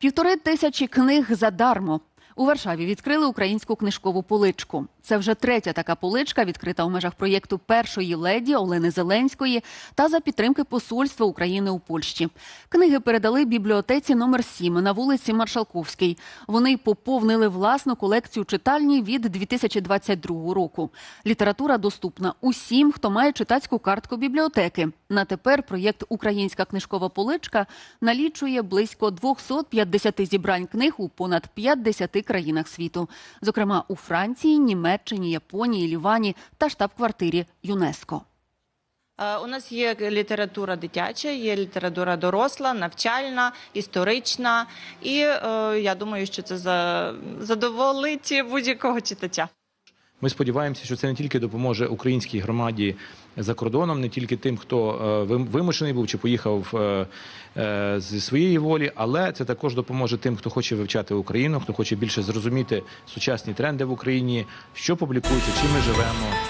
Півтори тисячі книг задармо. У Варшаві відкрили українську книжкову поличку. Це вже третя така поличка, відкрита у межах проєкту першої леді Олени Зеленської та за підтримки Посольства України у Польщі. Книги передали бібліотеці номер 7 на вулиці Маршалковській. Вони поповнили власну колекцію читальні від 2022 року. Література доступна усім, хто має читацьку картку бібліотеки. На тепер проєкт Українська книжкова поличка налічує близько 250 зібрань книг у понад 50 країнах світу, зокрема у Франції, Німеччині, Японії, Лівані та штаб-квартирі ЮНЕСКО. Е, У нас є література дитяча, є література доросла, навчальна, історична, і е, я думаю, що це задоволить будь-якого читача. Ми сподіваємося, що це не тільки допоможе українській громаді за кордоном, не тільки тим, хто е, вимушений був чи поїхав е, е, зі своєї волі, але це також допоможе тим, хто хоче вивчати Україну, хто хоче більше зрозуміти сучасні тренди в Україні, що публікується, чим ми живемо.